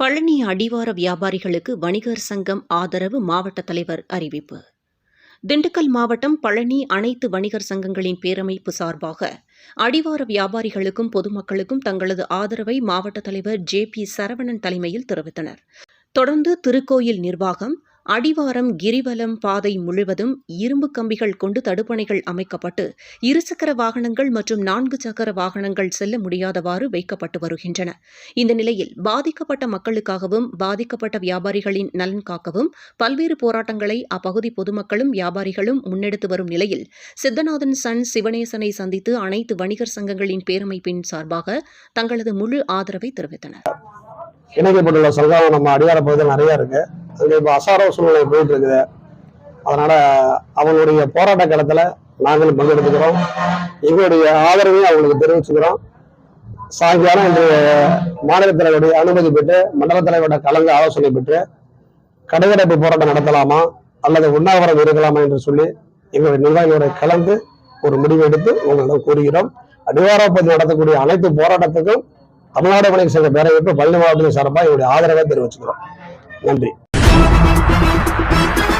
பழனி அடிவார வியாபாரிகளுக்கு வணிகர் சங்கம் ஆதரவு மாவட்ட தலைவர் அறிவிப்பு. திண்டுக்கல் மாவட்டம் பழனி அனைத்து வணிகர் சங்கங்களின் பேரமைப்பு சார்பாக அடிவார வியாபாரிகளுக்கும் பொதுமக்களுக்கும் தங்களது ஆதரவை மாவட்ட தலைவர் ஜே பி சரவணன் தலைமையில் தெரிவித்தனர். தொடர்ந்து திருக்கோயில் நிர்வாகம் அடிவாரம் கிரிவலம் பாதை முழுவதும் இரும்பு கம்பிகள் கொண்டு தடுப்பணைகள் அமைக்கப்பட்டு இருசக்கர வாகனங்கள் மற்றும் நான்கு சக்கர வாகனங்கள் செல்ல முடியாதவாறு வைக்கப்பட்டு வருகின்றன. இந்த நிலையில் பாதிக்கப்பட்ட மக்களுக்காகவும் பாதிக்கப்பட்ட வியாபாரிகளின் நலன் காக்கவும் பல்வேறு போராட்டங்களை அப்பகுதி பொதுமக்களும் வியாபாரிகளும் முன்னெடுத்து வரும் நிலையில் சித்தநாதன் சன் சிவனேசனை சந்தித்து அனைத்து வணிகர் சங்கங்களின் பேரமைப்பின் சார்பாக தங்களது முழு ஆதரவை தெரிவித்தனர். இணைக்கப்பட்டுள்ள சங்கம் நம்ம அடியார பகுதியில் நிறைய இருக்குது அது இப்போ அசார சூழ்நிலை போயிட்டு இருக்குது அதனால அவங்களுடைய போராட்ட காலத்தில் நாங்களும் பங்கெடுத்துக்கிறோம். எங்களுடைய ஆதரவையும் அவங்களுக்கு தெரிவிச்சுக்கிறோம். சாயங்காலம் இன்று மாநில தலைவருடைய அனுமதி பெற்று மண்டல தலைவரோட கலந்து ஆலோசனை பெற்று கடையடைப்பு போராட்டம் நடத்தலாமா அல்லது உண்ணாவிரதம் இருக்கலாமா என்று சொல்லி எங்களுடைய நிர்வாகிகளோட கலந்து ஒரு முடிவு எடுத்து உங்களிடம் கூறுகிறோம். அடிவாரப்பதி நடத்தக்கூடிய அனைத்து போராட்டத்துக்கும் தமிழ்நாடு வணிக சங்க பேரவைப்பு பள்ளி மாவட்டத்தின் சார்பாக என்னுடைய ஆதரவை தெரிவிச்சுக்கிறோம். நன்றி. Thank you.